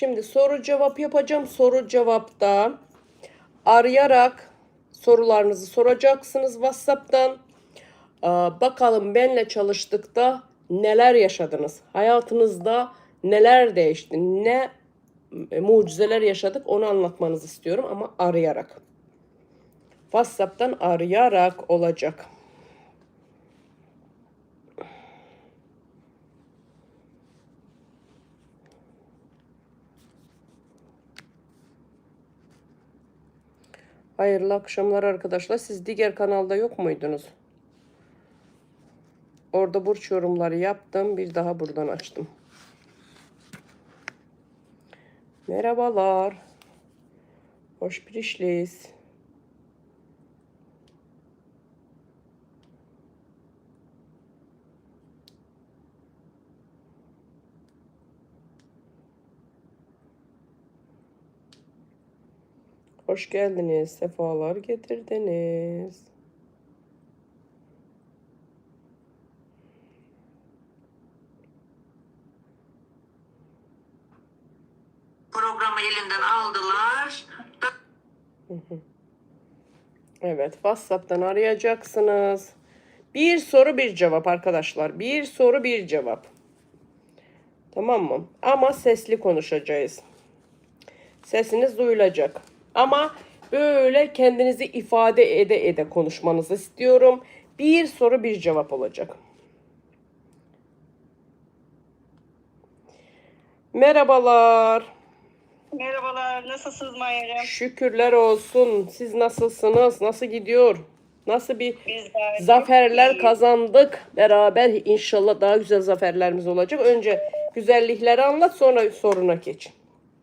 Şimdi soru cevap yapacağım. Soru cevapta arayarak sorularınızı soracaksınız WhatsApp'tan. Aa, bakalım benle çalıştıkta neler yaşadınız? Hayatınızda neler değişti? Ne e, mucizeler yaşadık onu anlatmanızı istiyorum ama arayarak. WhatsApp'tan arayarak olacak. Hayırlı akşamlar arkadaşlar. Siz diğer kanalda yok muydunuz? Orada burç yorumları yaptım. Bir daha buradan açtım. Merhabalar. Hoş bir işliyiz. Hoş geldiniz. Sefalar getirdiniz. Programı elinden aldılar. Evet, WhatsApp'tan arayacaksınız. Bir soru bir cevap arkadaşlar. Bir soru bir cevap. Tamam mı? Ama sesli konuşacağız. Sesiniz duyulacak. Ama böyle kendinizi ifade ede ede konuşmanızı istiyorum. Bir soru bir cevap olacak. Merhabalar. Merhabalar, nasılsınız Mayer'im? Şükürler olsun. Siz nasılsınız? Nasıl gidiyor? Nasıl bir Biz gayet zaferler kazandık beraber. İnşallah daha güzel zaferlerimiz olacak. Önce güzellikleri anlat sonra soruna geç.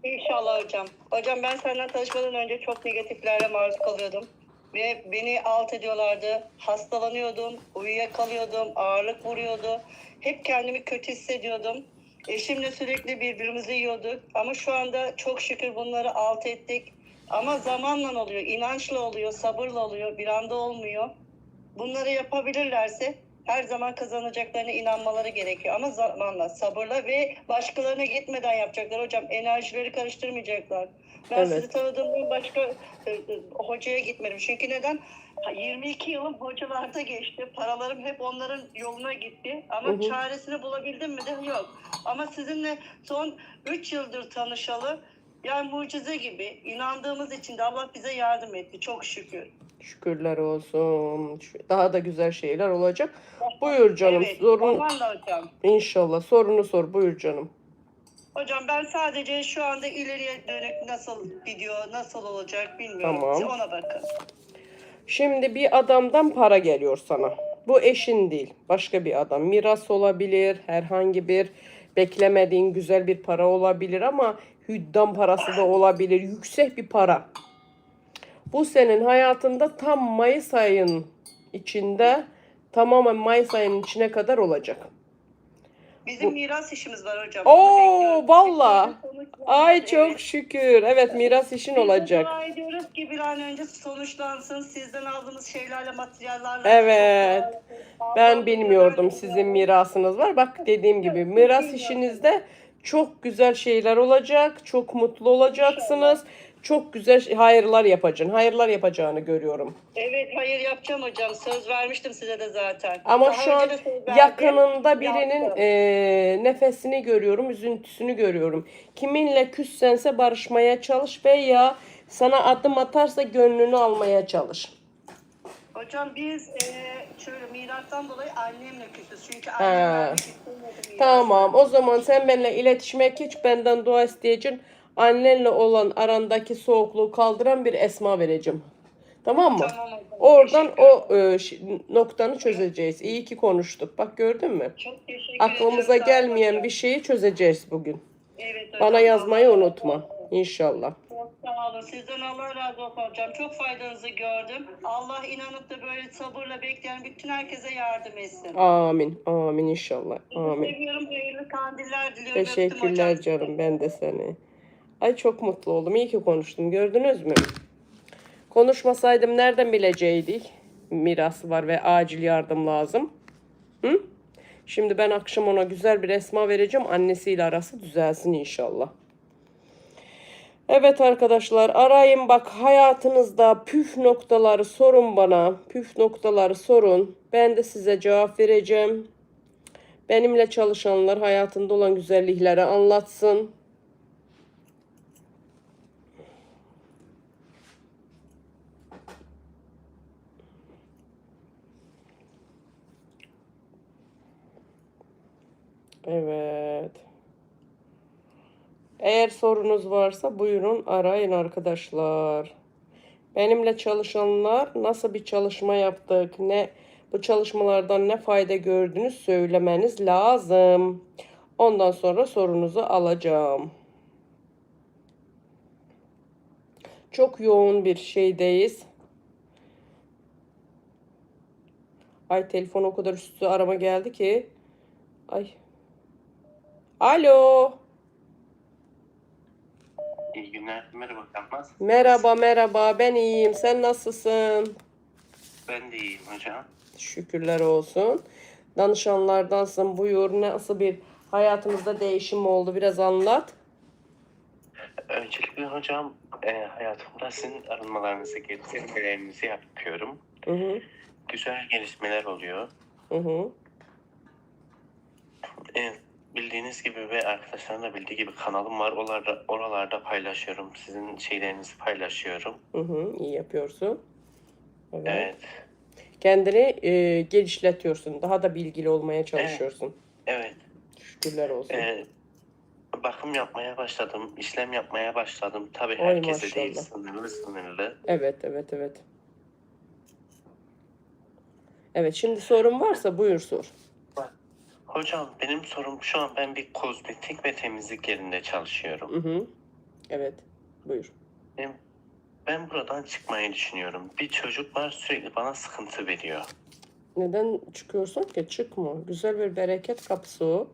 İnşallah hocam. Hocam ben senden tanışmadan önce çok negatiflerle maruz kalıyordum. Ve beni alt ediyorlardı. Hastalanıyordum, uyuyakalıyordum, ağırlık vuruyordu. Hep kendimi kötü hissediyordum. Eşimle sürekli birbirimizi yiyorduk. Ama şu anda çok şükür bunları alt ettik. Ama zamanla oluyor, inançla oluyor, sabırla oluyor, bir anda olmuyor. Bunları yapabilirlerse her zaman kazanacaklarına inanmaları gerekiyor. Ama zamanla, sabırla ve başkalarına gitmeden yapacaklar hocam. Enerjileri karıştırmayacaklar. Ben Evet. sizi tanıdığımda başka e, e, hocaya gitmedim. Çünkü neden? Ha, 22 yılım hocalarda geçti. Paralarım hep onların yoluna gitti. Ama Hı hı. çaresini bulabildim mi de yok. Ama sizinle son 3 yıldır tanışalı yani mucize gibi inandığımız için de Allah bize yardım etti. Çok şükür. Şükürler olsun. Daha da güzel şeyler olacak. Buyur canım. Evet, Sorun zamanla hocam. inşallah. Sorunu sor. Buyur canım. Hocam ben sadece şu anda ileriye dönük nasıl gidiyor, nasıl olacak bilmiyorum. Tamam. Siz ona bakın. Şimdi bir adamdan para geliyor sana. Bu eşin değil. Başka bir adam. Miras olabilir. Herhangi bir beklemediğin güzel bir para olabilir ama hüddam parası da olabilir. Yüksek bir para. Bu senin hayatında tam Mayıs ayın içinde tamamen Mayıs ayının içine kadar olacak. Bizim miras işimiz var hocam. Oo, valla. Ay Evet. çok şükür. Evet miras işin Biz de olacak. dua ediyoruz ki bir an önce sonuçlansın. Sizden aldığımız şeylerle, materyallerle. Evet. Ben bilmiyordum sizin mirasınız var. Bak dediğim gibi miras işinizde çok güzel şeyler olacak. Çok mutlu olacaksınız. Çok güzel şey- hayırlar yapacaksın. Hayırlar yapacağını görüyorum. Evet hayır yapacağım hocam. Söz vermiştim size de zaten. Ama Daha şu an yakınında birinin Yaptım. eee, nefesini görüyorum, üzüntüsünü görüyorum. Kiminle küssense barışmaya çalış veya sana adım atarsa gönlünü almaya çalış. Hocam biz e, şöyle mirastan dolayı annemle küsüz. Çünkü annem. Tamam o zaman sen benimle iletişime geç benden dua isteyeceksin. Annenle olan arandaki soğukluğu kaldıran bir esma vereceğim. Tamam mı? Tamam. Oradan Teşekkür o e, noktanı çözeceğiz. İyi ki konuştuk. Bak gördün mü? Çok teşekkür Aklımıza. Sağ olun gelmeyen hocam. bir şeyi çözeceğiz bugün. Evet hocam. Bana yazmayı unutma. İnşallah. Çok sağ olun. Sizden Allah razı olsun hocam. Çok faydanızı gördüm. Allah inanıp da böyle sabırla bekleyen bütün herkese yardım etsin. Amin. Amin inşallah. Sizi Amin. seviyorum. Hayırlı kandiller diliyorum. Öptüm Teşekkürler hocam. canım. Ben de seni. Ay çok mutlu oldum. İyi ki konuştum. Gördünüz mü? Konuşmasaydım nereden bileceydik? Mirası var ve acil yardım lazım. Hı? Şimdi ben akşam ona güzel bir esma vereceğim. Annesiyle arası düzelsin inşallah. Evet arkadaşlar arayın bak hayatınızda püf noktaları sorun bana. Püf noktaları sorun. Ben de size cevap vereceğim. Benimle çalışanlar hayatında olan güzellikleri anlatsın. Evet. Eğer sorunuz varsa buyurun arayın arkadaşlar. Benimle çalışanlar nasıl bir çalışma yaptık, ne bu çalışmalardan ne fayda gördünüz söylemeniz lazım. Ondan sonra sorunuzu alacağım. Çok yoğun bir şeydeyiz. Ay telefon o kadar üstü arama geldi ki. Ay. Alo. İyi günler. Merhaba Kanmaz. Merhaba merhaba ben iyiyim. Sen nasılsın? Ben de iyiyim hocam. Şükürler olsun. Danışanlardansın. Buyur. Nasıl bir hayatımızda değişim oldu? Biraz anlat. Öncelikle hocam e, hayatımda sizin arınmalarınızı, geliştirmelerinizi yapıyorum. Hı hı. Güzel gelişmeler oluyor. Hı hı. E, bildiğiniz gibi ve arkadaşların da bildiği gibi kanalım var. Oralarda, oralarda paylaşıyorum. Sizin şeylerinizi paylaşıyorum. Hı hı. İyi yapıyorsun. Evet. Evet. Kendini e, gelişletiyorsun. Daha da bilgili olmaya çalışıyorsun. Evet. Şükürler olsun. E, bakım yapmaya başladım. işlem yapmaya başladım. Tabii Oy herkese değil. maşallah. Sınırlı sınırlı. Evet, evet, evet. Evet, şimdi sorun varsa buyur sor. Hocam benim sorum şu an ben bir kozmetik ve temizlik yerinde çalışıyorum. Hı hı. Evet, buyur. Ben, ben buradan çıkmayı düşünüyorum. Bir çocuk var sürekli bana sıkıntı veriyor. Neden çıkıyorsun ki? Çıkma. Güzel bir bereket kapısı o.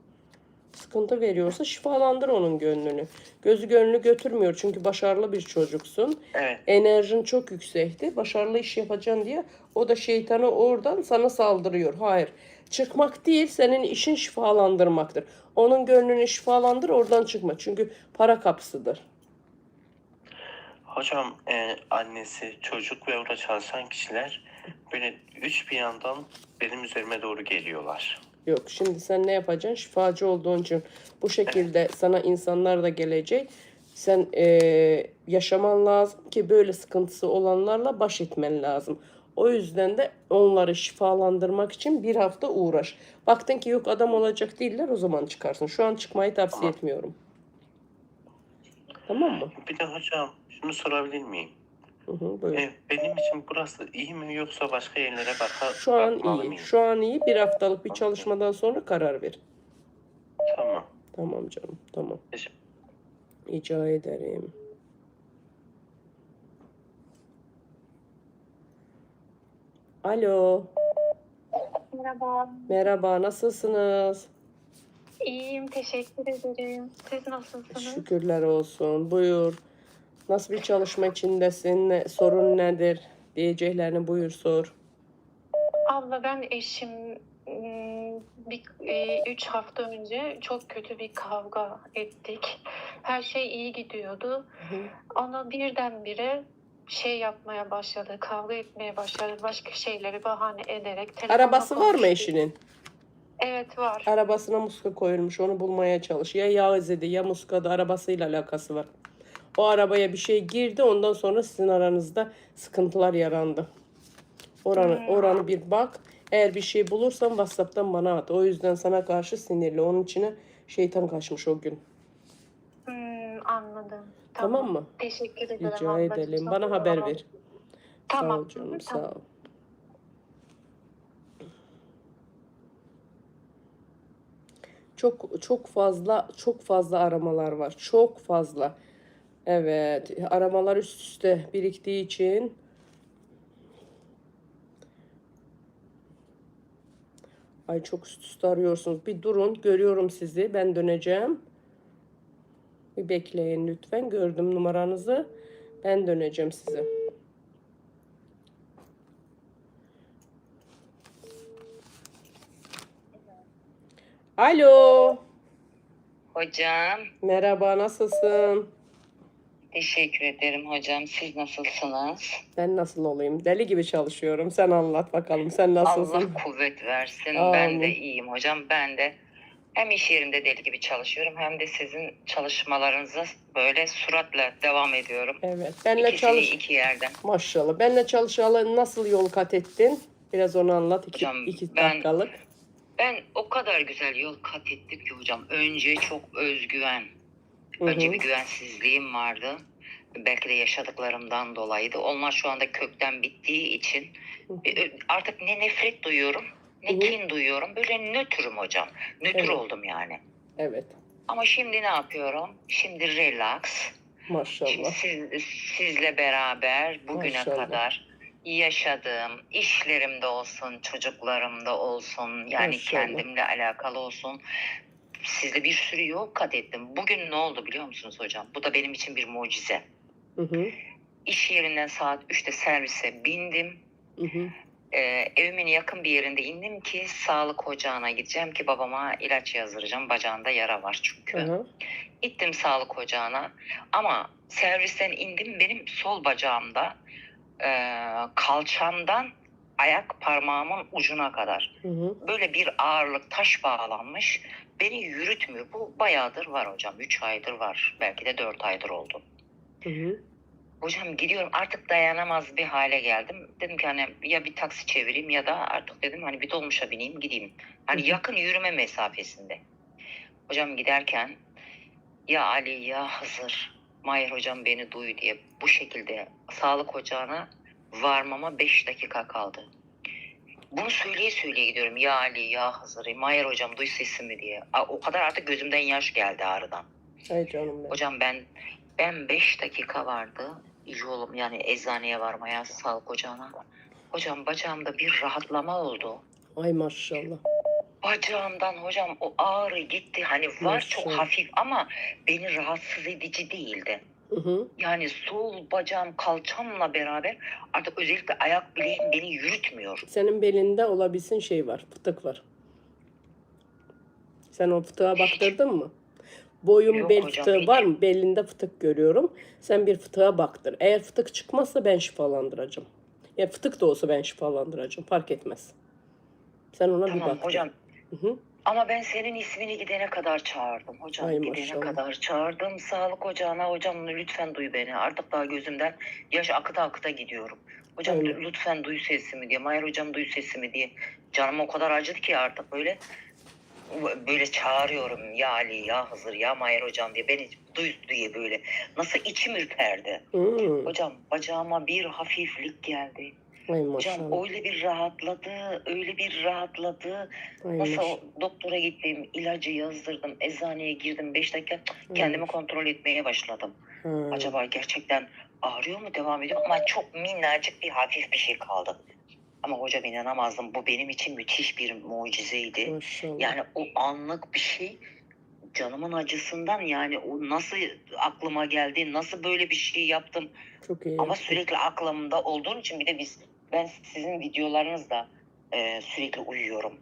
Sıkıntı veriyorsa şifalandır onun gönlünü. Gözü gönlü götürmüyor çünkü başarılı bir çocuksun. Evet, Enerjin çok yüksekti. Başarılı iş yapacaksın diye o da şeytanı oradan sana saldırıyor. Hayır. Çıkmak değil senin işin şifalandırmaktır. Onun gönlünü şifalandır oradan çıkma. Çünkü para kapısıdır. hocam e, annesi, çocuk ve orada çalışan kişiler böyle üç bir yandan benim üzerime doğru geliyorlar. Yok şimdi sen ne yapacaksın? Şifacı olduğun için bu şekilde sana insanlar da gelecek. Sen eee, yaşaman lazım ki böyle sıkıntısı olanlarla baş etmen lazım. O yüzden de onları şifalandırmak için bir hafta uğraş. Baktın ki yok adam olacak değiller o zaman çıkarsın. Şu an çıkmayı tavsiye Tamam. etmiyorum. Tamam mı? Bir de hocam şunu sorabilir miyim? Hı hı. E, benim için burası iyi mi yoksa başka yerlere baka, Şu an iyi. mıyım? Şu an iyi. Bir haftalık bir çalışmadan sonra karar ver. Tamam. Tamam canım. Tamam. Teşekkür Rica ederim. Alo. Merhaba. Merhaba. Nasılsınız? İyiyim, teşekkür ederim. Siz nasılsınız? Şükürler olsun. Buyur. Nasıl bir çalışma içindesin? Ne- sorun nedir? Diyeceklerini buyur sor. Abla ben eşim ım, bir e, üç hafta önce çok kötü bir kavga ettik. Her şey iyi gidiyordu. hı. Ona birdenbire şey yapmaya başladı, kavga etmeye başladı. Başka şeyleri bahane ederek. Arabası var mı eşinin? Evet var. Arabasına muska koyulmuş. Onu bulmaya çalış. Ya yağ izidi ya muskada arabasıyla alakası var. O arabaya bir şey girdi. Ondan sonra sizin aranızda sıkıntılar yarandı. Oranı, Hmm. oranı bir bak. Eğer bir şey bulursan WhatsApp'tan bana at. O yüzden sana karşı sinirli. Onun içine şeytan kaçmış o gün. Hmm, anladım. Tamam mı? Teşekkür ederim. Rica edelim. Bana haber ver. Tamam. Sağ ol canım. Tamam. Sağ ol. Çok çok fazla çok fazla aramalar var. Çok fazla. Evet, aramalar üst üste biriktiği için Ay çok üst üste arıyorsunuz. Bir durun, görüyorum sizi. Ben döneceğim. Bir bekleyin lütfen. Gördüm numaranızı. Ben döneceğim size. Alo. Hocam Merhaba, nasılsın? Teşekkür ederim hocam. Siz nasılsınız? Ben nasıl olayım? Deli gibi çalışıyorum. Sen anlat bakalım. Sen nasılsın? Allah kuvvet versin. Amin. Ben de iyiyim hocam. Ben de hem iş yerimde deli gibi çalışıyorum hem de sizin çalışmalarınıza böyle suratla devam ediyorum. Evet. Benle İkisini çalış. iki yerden. Maşallah. Benle çalışalı nasıl yol kat ettin? Biraz onu anlat. İki, Hocam, iki ben- dakikalık. Ben o kadar güzel yol kat ettim ki hocam. Önce çok özgüven. Hı Önce hı. bir güvensizliğim vardı. Belki de yaşadıklarımdan dolayıydı. Onlar şu anda kökten bittiği için Hı hı. bir- artık ne nefret duyuyorum ne Hı hı. kin duyuyorum. Böyle nötrüm hocam. Nötr Evet. oldum yani. Evet. Ama şimdi ne yapıyorum? Şimdi relax. Şimdi Maşallah. siz, sizle beraber bugüne Maşallah. kadar yaşadığım işlerimde olsun, çocuklarımda olsun, yani Maşallah. kendimle alakalı olsun. Sizle bir sürü yol kat ettim. Bugün ne oldu biliyor musunuz hocam? Bu da benim için bir mucize. Hı hı. İş yerinden saat 3'te servise bindim. Hı hı. Ee, evimin yakın bir yerinde indim ki sağlık ocağına gideceğim ki babama ilaç yazdıracağım. Bacağında yara var çünkü. Aha. Gittim sağlık ocağına ama servisten indim benim sol bacağımda e, kalçamdan ayak parmağımın ucuna kadar Hı hı. böyle bir ağırlık taş bağlanmış beni yürütmüyor. Bu bayağıdır var hocam 3 aydır var belki de 4 aydır oldu. Hı hı. Hocam gidiyorum artık dayanamaz bir hale geldim. Dedim ki hani ya bir taksi çevireyim ya da artık dedim hani bir dolmuşa bineyim gideyim. Hı Hani hı. yakın yürüme mesafesinde. Hocam giderken ya Ali ya Hızır Mahir hocam beni duy diye bu şekilde sağlık ocağına varmama 5 dakika kaldı. Bunu söyleye söyleye gidiyorum ya Ali ya Hızır Mahir hocam duy sesimi diye. O kadar artık gözümden yaş geldi ağrıdan. Ay canım benim. Hocam ben ben 5 dakika vardı yolum yani eczaneye varmaya sağlık ocağına. Hocam bacağımda bir rahatlama oldu. Ay maşallah. Bacağımdan hocam o ağrı gitti. Hani var çok Maşallah. hafif ama beni rahatsız edici değildi. Hı hı. Yani sol bacağım kalçamla beraber artık özellikle ayak bileğim beni yürütmüyor. Senin belinde olabilsin şey var. Fıtık var. Sen o fıtığa baktırdın mı? Boyun Yok bel hocam, fıtığı hiç. var mı? Belinde fıtık görüyorum. Sen bir fıtığa baktır. Eğer fıtık çıkmazsa ben şifalandıracağım. Ya fıtık da olsa ben şifalandıracağım. Fark etmez. Sen ona bir Tamam baktır. hocam Hı hı. Ama ben senin ismini gidene kadar çağırdım hocam. Ay gidene maşallah. kadar çağırdım sağlık ocağına. Hocam lütfen duy beni. Artık daha gözümden yaş akıta akıta gidiyorum. Hocam Aynen. lütfen duy sesimi diye. Mahir hocam duy sesimi diye. Canım o kadar acıdı ki artık böyle böyle çağırıyorum ya Ali ya Hızır ya Mahir hocam diye beni duy diye böyle nasıl içim ürperdi. Hı. Hocam bacağıma bir hafiflik geldi. Ay maşallah. öyle bir rahatladı, öyle bir rahatladı. Ay Nasıl maşallah. doktora gittim, ilacı yazdırdım, eczaneye girdim. 5 dakika kendimi kontrol etmeye başladım. Ha. Acaba gerçekten ağrıyor mu, devam ediyor? Ama çok minnacık bir hafif bir şey kaldı. Ama hocam inanamazdım. Bu benim için müthiş bir mucizeydi. Maşallah. Yani o anlık bir şey canımın acısından yani o nasıl aklıma geldi, nasıl böyle bir şey yaptım Çok iyi. ama sürekli aklımda olduğun için bir de biz ben sizin videolarınızda e, sürekli uyuyorum.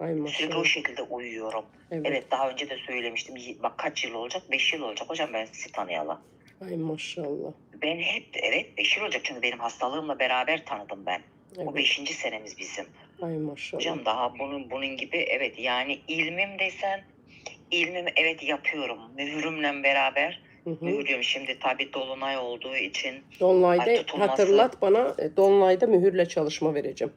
Ay Sürekli o şekilde uyuyorum. Evet. Evet daha önce de söylemiştim. Bak kaç yıl olacak? 5 yıl olacak hocam ben sizi tanıyalı. Ay maşallah. Ben hep evet 5 yıl olacak çünkü benim hastalığımla beraber tanıdım ben. O Evet. 5. senemiz bizim. Ay maşallah. Hocam daha bunun bunun gibi evet yani ilmim desen ilmim evet yapıyorum. Mührümle beraber Hı hı. mühürlüyorum. Şimdi tabii dolunay olduğu için Ay, Dolunay'da tutulması. hatırlat bana e, Dolunay'da mühürle çalışma vereceğim.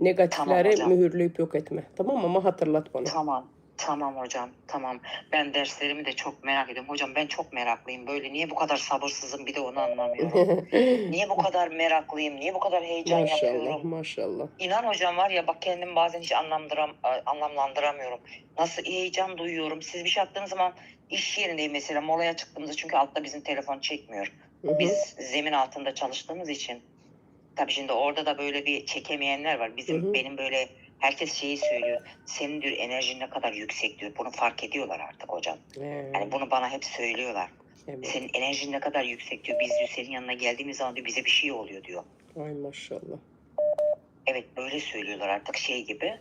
Negatifleri Tamam mühürleyip yok etme. Tamam ama hatırlat bana. Tamam. Tamam hocam. Tamam. Ben derslerimi de çok merak ediyorum. Hocam ben çok meraklıyım. Böyle niye bu kadar sabırsızım bir de onu anlamıyorum. niye bu kadar meraklıyım? Niye bu kadar heyecan maşallah yapıyorum? maşallah. İnan hocam var ya bak kendim bazen hiç anlamdıram, anlamlandıramıyorum. Nasıl heyecan duyuyorum. Siz bir şey yaptığınız zaman iş yerindeyim mesela molaya çıktığımızda çünkü altta bizim telefon çekmiyor. Hı hı. Biz zemin altında çalıştığımız için tabii şimdi orada da böyle bir çekemeyenler var. Bizim Hı hı. benim böyle herkes şeyi söylüyor. Senin diyor enerjin ne kadar yüksek diyor. Bunu fark ediyorlar artık hocam. Ee, Yani bunu bana hep söylüyorlar. evet. Senin enerjin ne kadar yüksek diyor. Biz diyor senin yanına geldiğimiz zaman diyor bize bir şey oluyor diyor. Ay maşallah. Evet böyle söylüyorlar artık şey gibi.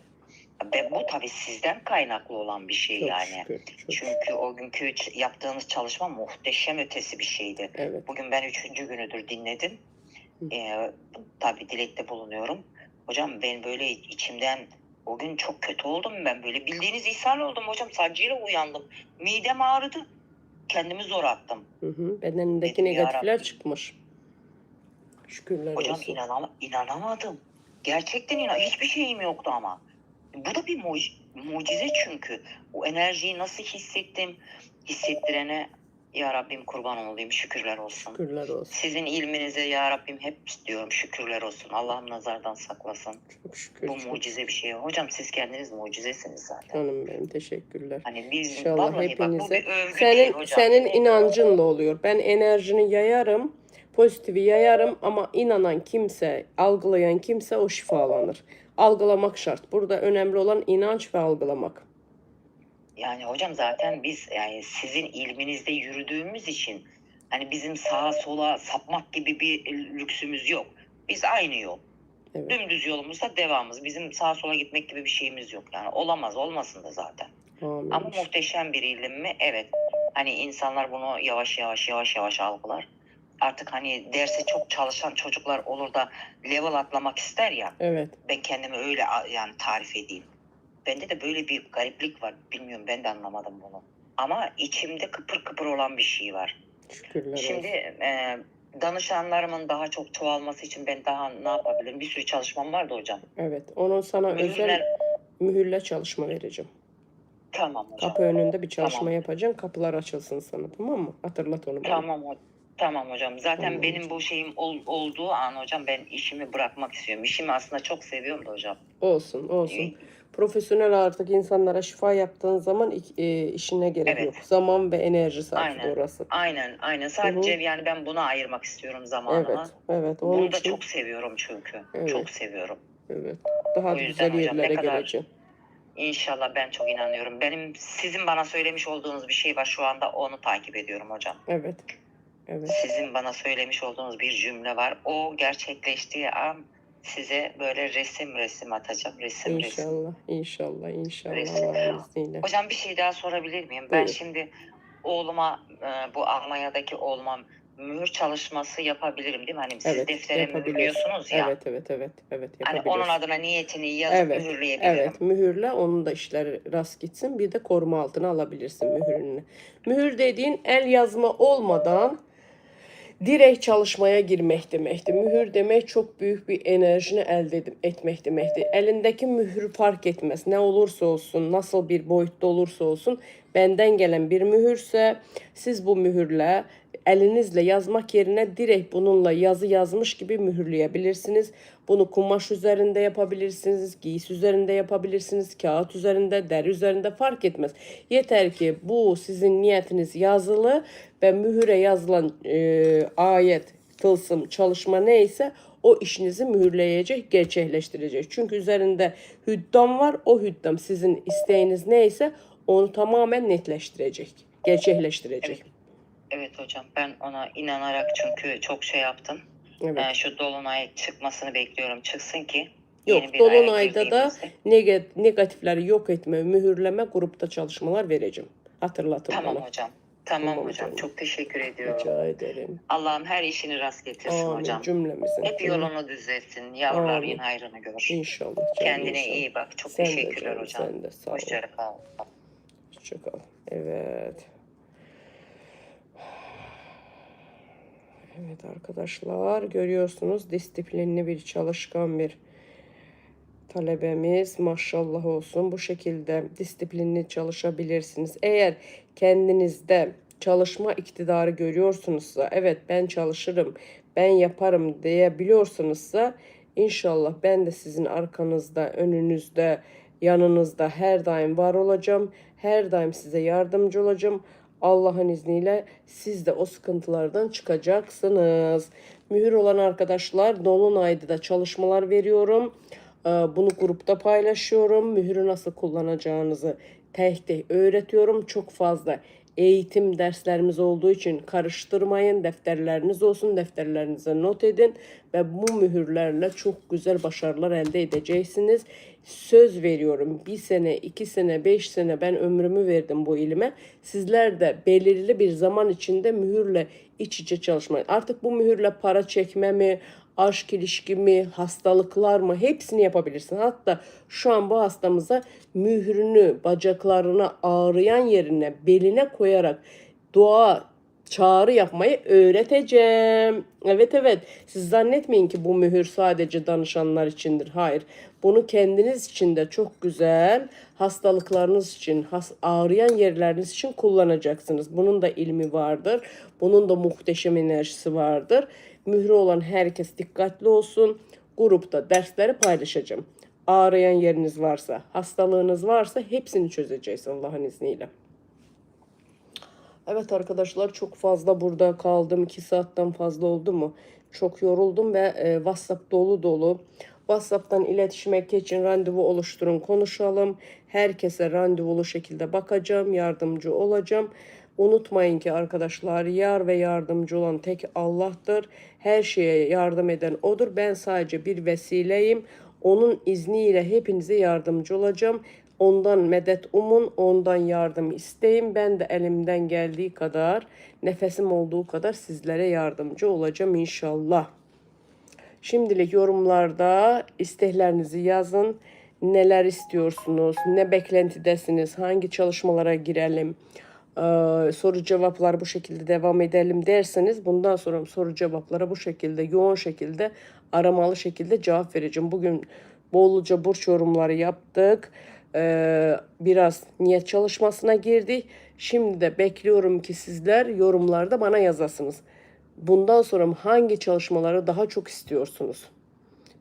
Ve bu tabii sizden kaynaklı olan bir şey Çok yani. şükür. Çok şükür. Çünkü o günkü yaptığınız çalışma muhteşem ötesi bir şeydi. Evet. Bugün ben üçüncü günüdür dinledim. Hı. Ee, tabii dilekte bulunuyorum. Hocam ben böyle içimden o gün çok kötü oldum ben böyle. Bildiğiniz ishal oldum hocam. Sancıyla uyandım. Midem ağrıdı. Kendimi zor attım. Hı hı. Bedenindeki Dedim, "Ya negatifler Rabbi." çıkmış. Şükürler Hocam olsun. inanama, inanamadım. Gerçekten inan hiçbir şeyim yoktu ama. Bu da bir muci- mucize çünkü. O enerjiyi nasıl hissettim? Hissettirene ya Rabbim kurban olayım şükürler olsun. Şükürler olsun. Sizin ilminize ya Rabbim hep diyorum şükürler olsun. Allah'ım nazardan saklasın. Çok şükür. Bu çok mucize bir şey. Hocam siz kendiniz mucizesiniz zaten. Canım benim teşekkürler. Hani biz İnşallah bak hepinize. övgü Senin hocam. senin inancınla oluyor. Ben enerjini yayarım, pozitifi yayarım ama inanan kimse, algılayan kimse o şifalanır. Algılamak şart. Burada önemli olan inanç ve algılamak. Yani hocam zaten biz yani sizin ilminizde yürüdüğümüz için hani bizim sağa sola sapmak gibi bir lüksümüz yok. Biz aynı yol. Evet. Dümdüz yolumuzda devamız. Bizim sağa sola gitmek gibi bir şeyimiz yok. Yani olamaz olmasın da zaten. Amin. Ama muhteşem bir ilim mi? Evet. Hani insanlar bunu yavaş yavaş yavaş yavaş algılar. Artık hani derse çok çalışan çocuklar olur da level atlamak ister ya. Evet. Ben kendimi öyle yani tarif edeyim. Bende de böyle bir gariplik var. Bilmiyorum ben de anlamadım bunu. Ama içimde kıpır kıpır olan bir şey var. Şükürler Şimdi e, danışanlarımın daha çok çoğalması için ben daha ne yapabilirim? Bir sürü çalışmam vardı hocam. Evet. Onun sana özel Mühürler, mühürle çalışma vereceğim. tamam hocam. Kapı önünde bir çalışma Tamam. yapacağım. Kapılar açılsın sana tamam mı? Hatırlat onu bana. Tamam hocam. Tamam hocam. Zaten Tamam benim bu şeyim ol- olduğu an hocam ben işimi bırakmak istiyorum. İşimi aslında çok seviyorum da hocam. Olsun olsun. Profesyonel artık insanlara şifa yaptığın zaman e, işine gerek Evet. yok. Zaman ve enerji sarfı Aynen. orası. Aynen aynen. Sadece yani ben buna ayırmak istiyorum zamanımı. Evet, evet. Onun Bunu da için çok seviyorum çünkü. Evet. Çok seviyorum. evet. Daha O güzel hocam yerlere kadar- geleceğim. İnşallah ben çok inanıyorum. Benim sizin bana söylemiş olduğunuz bir şey var şu anda onu takip ediyorum hocam. Evet. Evet. Sizin bana söylemiş olduğunuz bir cümle var. O gerçekleştiği an size böyle resim resim atacağım. Resim resim. İnşallah, inşallah, inşallah. Hocam bir şey daha sorabilir miyim? Ben Buyurun. şimdi oğluma e, bu Almanya'daki oğluma mühür çalışması yapabilirim değil mi? Hani siz Evet, deftere mühürlüyorsunuz ya. Evet, evet, evet, evet Hani onun adına niyetini yazıp Evet, mühürleyebilirim. Evet, mühürle onun da işleri rast gitsin. Bir de koruma altına alabilirsin mühürünü. Mühür dediğin el yazma olmadan direkt çalışmaya girmek demektir. Mühür demek çok büyük bir enerjini elde edip- etmek demektir. Elindeki mühür fark etmez. Ne olursa olsun, nasıl bir boyutta olursa olsun benden gelen bir mühürse siz bu mühürle elinizle yazmak yerine direkt bununla yazı yazmış gibi mühürleyebilirsiniz. Bunu kumaş üzerinde yapabilirsiniz, giysi üzerinde yapabilirsiniz, kağıt üzerinde, deri üzerinde fark etmez. Yeter ki bu sizin niyetiniz yazılı ve mühüre yazılan e, ayet, tılsım, çalışma neyse o işinizi mühürleyecek, gerçekleştirecek. Çünkü üzerinde hüddam var. O hüddam sizin isteğiniz neyse onu tamamen netleştirecek, gerçekleştirecek. Evet hocam ben ona inanarak çünkü çok şey yaptım. Evet. Ee, şu dolunay çıkmasını bekliyorum çıksın ki. Yok, dolunayda da negatifleri yok etme, mühürleme grupta çalışmalar vereceğim. Hatırlatın Tamam bana. hocam. Tamam, Tamam hocam. canım. Çok teşekkür ediyorum. Rica ederim. Allah'ım her işini rast getirsin Amin hocam. cümlemizin. Hep yolunu düzeltsin. Yavruların Amin. hayrını gör. İnşallah. canım, Kendine inşallah. iyi bak. Çok Sen de teşekkürler canım, hocam. Sen de sağ ol. Hoşça kal. Hoşça kal. Evet. Evet arkadaşlar görüyorsunuz disiplinli bir çalışkan bir talebemiz maşallah olsun bu şekilde disiplinli çalışabilirsiniz. Eğer kendinizde çalışma iktidarı görüyorsunuzsa evet ben çalışırım ben yaparım diyebiliyorsanızsa inşallah ben de sizin arkanızda önünüzde yanınızda her daim var olacağım. Her daim size yardımcı olacağım. Allah'ın izniyle siz de o sıkıntılardan çıkacaksınız. Mühür olan arkadaşlar Dolunay'da da çalışmalar veriyorum. Ee, Bunu grupta paylaşıyorum. Mühürü nasıl kullanacağınızı tek tek öğretiyorum. Çok fazla eğitim derslerimiz olduğu için karıştırmayın. Defterleriniz olsun. Defterlerinize not edin ve bu mühürlerle çok güzel başarılar elde edeceksiniz. Söz veriyorum bir sene, iki sene, beş sene ben ömrümü verdim bu ilime. Sizler de belirli bir zaman içinde mühürle iç içe çalışmayın. Artık bu mühürle para çekme mi, aşk ilişki mi, hastalıklar mı hepsini yapabilirsin. Hatta şu an bu hastamıza mührünü bacaklarına ağrıyan yerine beline koyarak dua çağrı yapmayı öğreteceğim. Evet evet siz zannetmeyin ki bu mühür sadece danışanlar içindir. Hayır bunu kendiniz için de çok güzel hastalıklarınız için has, ağrıyan yerleriniz için kullanacaksınız. Bunun da ilmi vardır. Bunun da muhteşem enerjisi vardır. Mührü olan herkes dikkatli olsun. Grupta dersleri paylaşacağım. Ağrıyan yeriniz varsa, hastalığınız varsa hepsini çözeceğiz Allah'ın izniyle. Evet arkadaşlar çok fazla burada kaldım. 2 saatten fazla oldu mu? Çok yoruldum ve e, WhatsApp dolu dolu. WhatsApp'tan iletişime geçin, randevu oluşturun, konuşalım. Herkese randevulu şekilde bakacağım, yardımcı olacağım. Unutmayın ki arkadaşlar yar ve yardımcı olan tek Allah'tır. Her şeye yardım eden O'dur. Ben sadece bir vesileyim. Onun izniyle hepinize yardımcı olacağım. Ondan medet umun, ondan yardım isteyin. Ben de elimden geldiği kadar, nefesim olduğu kadar sizlere yardımcı olacağım inşallah. Şimdilik yorumlarda isteklerinizi yazın. Neler istiyorsunuz, ne beklentidesiniz, hangi çalışmalara girelim, ee, soru cevaplar bu şekilde devam edelim derseniz bundan sonra soru cevaplara bu şekilde yoğun şekilde aramalı şekilde cevap vereceğim. Bugün bolluca burç yorumları yaptık. Ee, biraz niyet çalışmasına girdik. Şimdi de bekliyorum ki sizler yorumlarda bana yazasınız. Bundan sonra hangi çalışmaları daha çok istiyorsunuz?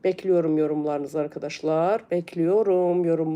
Bekliyorum yorumlarınızı arkadaşlar. Bekliyorum yorumlar.